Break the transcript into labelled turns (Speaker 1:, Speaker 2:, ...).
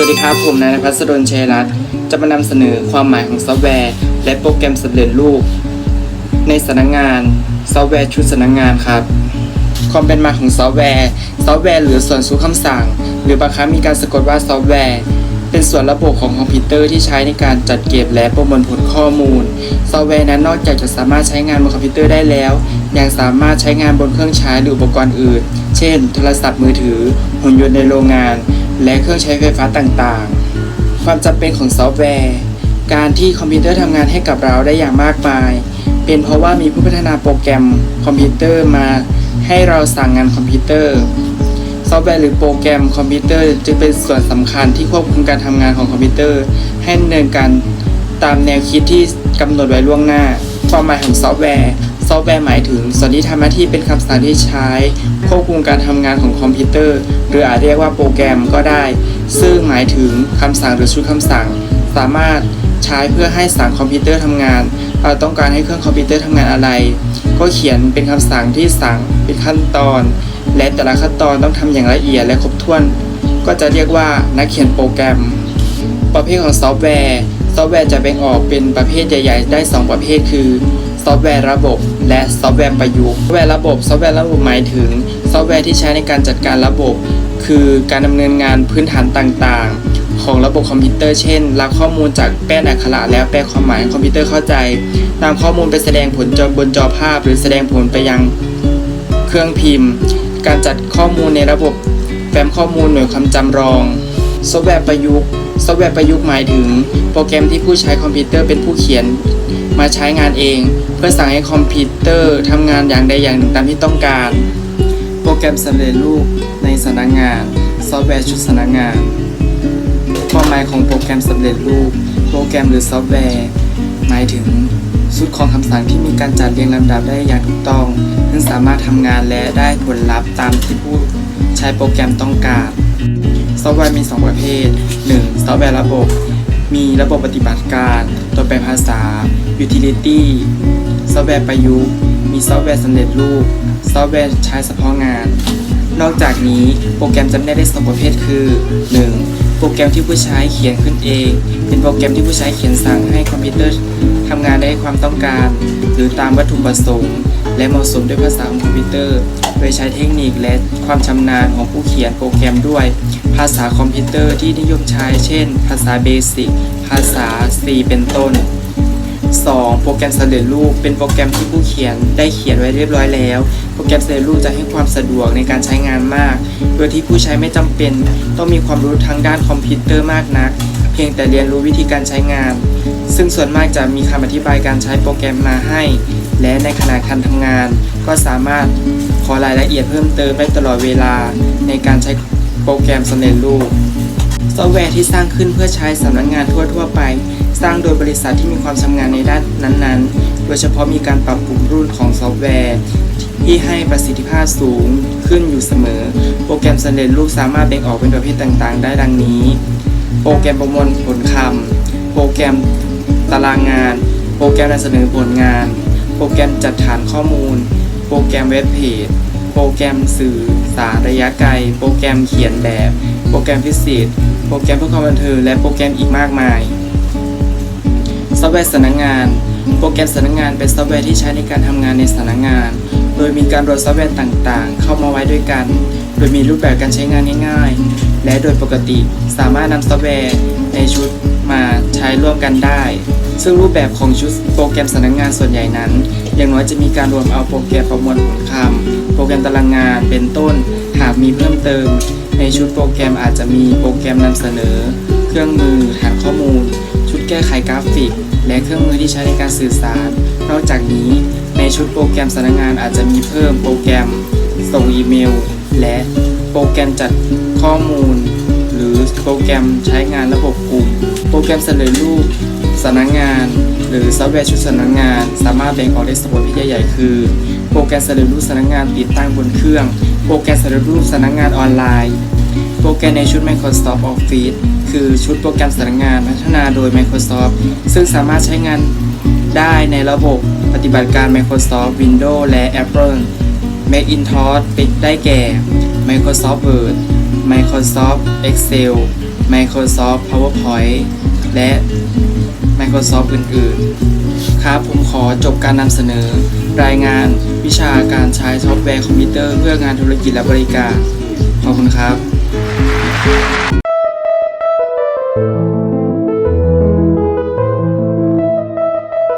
Speaker 1: สวัสดีครับ ผมนายนภัสดลเชยรัตจะมานำเสนอความหมายของซอฟต์แวร์ และโปรแกรมสำเร็จรูป ในสำนักงานซอฟต์แวร์ชุดสำนักงานครับ ความเป็นมาของซอฟต์แวร์ ซอฟต์แวร์หรือส่วนสู้คำสั่ง หรือบางครั้งมีการสะกดว่าซอฟต์แวร์ เป็นส่วนระบบของคอมพิวเตอร์ที่ใช้ในการจัดเก็บและประมวลผลข้อมูล ซอฟต์แวร์นั้นนอกจากจะสามารถใช้งานบนคอมพิวเตอร์ได้แล้ว ยังสามารถใช้งานบนเครื่องใช้หรืออุปกรณ์อื่น เช่น โทรศัพท์มือถือ หุ่นยนต์ในโรงงาน และเครื่องใช้ไฟฟ้าต่างๆ ความจำเป็นของซอฟต์แวร์ การที่คอมพิวเตอร์ทำงานให้กับเราได้อย่างมากมาย เป็นเพราะว่ามีผู้พัฒนาโปรแกรมคอมพิวเตอร์มาให้เราสั่งงานคอมพิวเตอร์ ซอฟต์แวร์หรือโปรแกรมคอมพิวเตอร์จึงเป็นส่วนสำคัญที่ควบคุมการทำงานของคอมพิวเตอร์ ให้ดำเนินการตามแนวคิดที่กำหนดไว้ล่วงหน้า ความหมายของซอฟต์แวร์ ซอฟต์แวร์หมายถึงส่วนที่ทำหน้าที่เป็นคำสั่งที่ใช้ควบคุมการทำงานของคอมพิวเตอร์ หรืออาจเรียกว่าโปรแกรมก็ได้ ซึ่งหมายถึงคำสั่งหรือชุดคำสั่ง สามารถใช้เพื่อให้สั่งคอมพิวเตอร์ทำงาน เราต้องการให้เครื่องคอมพิวเตอร์ทำงานอะไร ก็เขียนเป็นคำสั่งที่สั่งเป็นขั้นตอน และแต่ละขั้นตอนต้องทำอย่างละเอียดและครบถ้วน ก็จะเรียกว่านักเขียนโปรแกรม ประเภทของซอฟต์แวร์ ซอฟต์แวร์จะแบ่งออกเป็นประเภทใหญ่ ๆ ได้ 2 ประเภทคือ อฟต์แวร์ระบบ และซอฟต์แวร์ประยุกต์ซอฟต์แวร์ระบบซอฟต์แวร์ระบบหมายถึง ซอฟต์แวร์ที่ใช้ในการจัดการระบบ คือการดำเนินงานพื้นฐานต่างๆ ของระบบคอมพิวเตอร์เช่นรับข้อมูลจากแป้นอักขระแล้วแปลความหมายให้คอมพิวเตอร์เข้าใจนำข้อมูลไปแสดงผลจบนจอภาพ หรือแสดงผลไปยังเครื่องพิมพ์ การจัดข้อมูลในระบบแฟ้มข้อมูลหน่วยความจำรอง ซอฟต์แวร์ประยุกต์ ซอฟต์แวร์ประยุกต์หมายถึง โปรแกรมที่ผู้ใช้คอมพิวเตอร์เป็นผู้เขียน มาใช้งานเอง เพื่อสั่งให้คอมพิวเตอร์ทำงานอย่างใดอย่างหนึ่งตามที่ต้องการ โปรแกรมสำเร็จรูปในสำนักงาน ซอฟต์แวร์ชุดสำนักงานความหมายของโปรแกรมสำเร็จรูป โปรแกรมหรือซอฟต์แวร์หมายถึงชุดของคำสั่งที่มีการจัดเรียงลำดับได้อย่างถูกต้อง ซึ่งสามารถทำงานและได้ผลลัพธ์ตามที่ผู้ใช้โปรแกรมต้องการซอฟต์แวร์มี 2 ประเภท 1. ซอฟต์แวร์ระบบ มีระบบปฏิบัติการ ตัวแปลภาษา Utility ซอฟต์แวร์ประยุกต์ มีซอฟต์แวร์สำเร็จรูป ซอฟต์แวร์ใช้เฉพาะงาน นอกจากนี้โปรแกรมจำแนกได้สองประเภทคือ 1. โปรแกรมที่ผู้ใช้เขียนขึ้นเอง เป็นโปรแกรมที่ผู้ใช้เขียนสั่งให้คอมพิวเตอร์ทำงานได้ความต้องการ หรือตามวัตถุประสงค์ และเหมาะสมด้วยภาษาของคอมพิวเตอร์ โดยใช้เทคนิคและความชำนาญของผู้เขียนโปรแกรมด้วย ภาษาคอมพิวเตอร์ที่นิยมใช้เช่น ภาษาเบสิกภาษา C เป็นต้น 2. โปรแกรมสำเร็จรูปเป็นโปรแกรมที่ผู้เขียนได้เขียนไว้เรียบร้อยแล้ว โปรแกรมสำเร็จรูปจะให้ความสะดวกในการใช้งานมาก โดยที่ผู้ใช้ไม่จำเป็น ต้องมีความรู้ทางด้านคอมพิวเตอร์มากนัก เพียงแต่เรียนรู้วิธีการใช้งาน ซึ่งส่วนมากจะมีคำอธิบายการใช้โปรแกรมมาให้ และในขณะการทำงาน ก็สามารถ อรายละเอียดเพิ่มเติมได้ตลอดเวลาในการใช้โปรแกรมสำเร็จรูป ซอฟต์แวร์ที่สร้างขึ้นเพื่อใช้สำนักงานทั่วๆไป สร้างโดยบริษัทที่มีความชำนาญในด้านนั้นๆ โดยเฉพาะมีการปรับปรุงรุ่นของซอฟต์แวร์ที่ให้ประสิทธิภาพสูงขึ้นอยู่เสมอ โปรแกรมสำเร็จรูปสามารถแบ่งออกเป็นประเภทต่างๆ ได้ดังนี้ โปรแกรมประมวลผลคำโปรแกรมตารางงาน โปรแกรมนำเสนอผลงาน โปรแกรมจัดฐานข้อมูล โปรแกรมเว็บเพจ โปรแกรมสื่อสารระยะไกล โปรแกรมเขียนแบบ โปรแกรมฟิสิกส์ โปรแกรมเพื่อความบันเทิง และโปรแกรมอีกมากมาย ซอฟต์แวร์สำนักงาน โปรแกรมสำนักงานเป็นซอฟต์แวร์ที่ใช้ในการทำงานในสำนักงาน โดยมีการรวมซอฟต์แวร์ต่างๆ เข้ามาไว้ด้วยกัน โดยมีรูปแบบการใช้งานง่ายๆ และโดยปกติสามารถนำซอฟต์แวร์ในชุดมาใช้ร่วมกันได้ ซึ่งรูปแบบของชุดโปรแกรมสำนักงานส่วนใหญ่นั้น อย่างน้อยจะมีการรวมเอาโปรแกรมประมวลผลคำโปรแกรมตารางงานเป็นต้น หากมีเพิ่มเติม ในชุดโปรแกรมอาจจะมีโปรแกรมนำเสนอ เครื่องมือฐานข้อมูล ชุดแก้ไขกราฟิก และเครื่องมือที่ใช้ในการสื่อสาร นอกจากนี้ ในชุดโปรแกรมสำนักงานอาจจะมีเพิ่มโปรแกรมส่งอีเมล และโปรแกรมจัดข้อมูล หรือโปรแกรมใช้งานระบบกลุ่ม โปรแกรมเร็จรูป สำนักงาน หรือซอฟต์แวร์ชุดสำนักงาน สามารถแบ่งออกได้สองประเภทใหญ่ๆคือ โปรแกรมสำเร็จรูปสำนักงานติดตั้งบนเครื่อง โปรแกรมสำเร็จรูปสำนักงานออนไลน์ โปรแกรมในชุด Microsoft Office คือชุดโปรแกรมสำนักงานพัฒนาโดย Microsoft ซึ่งสามารถใช้งานได้ในระบบปฏิบัติการ Microsoft Windows และ Apple Macintosh เป็นได้แก่ Microsoft Word Microsoft Excel Microsoft PowerPoint และ Microsoft อื่นๆ ครับผมขอจบการนำเสนอ รายงานวิชาการใช้ซอฟต์แวร์คอมพิวเตอร์เพื่องานธุรกิจและบริการ ขอบคุณครับ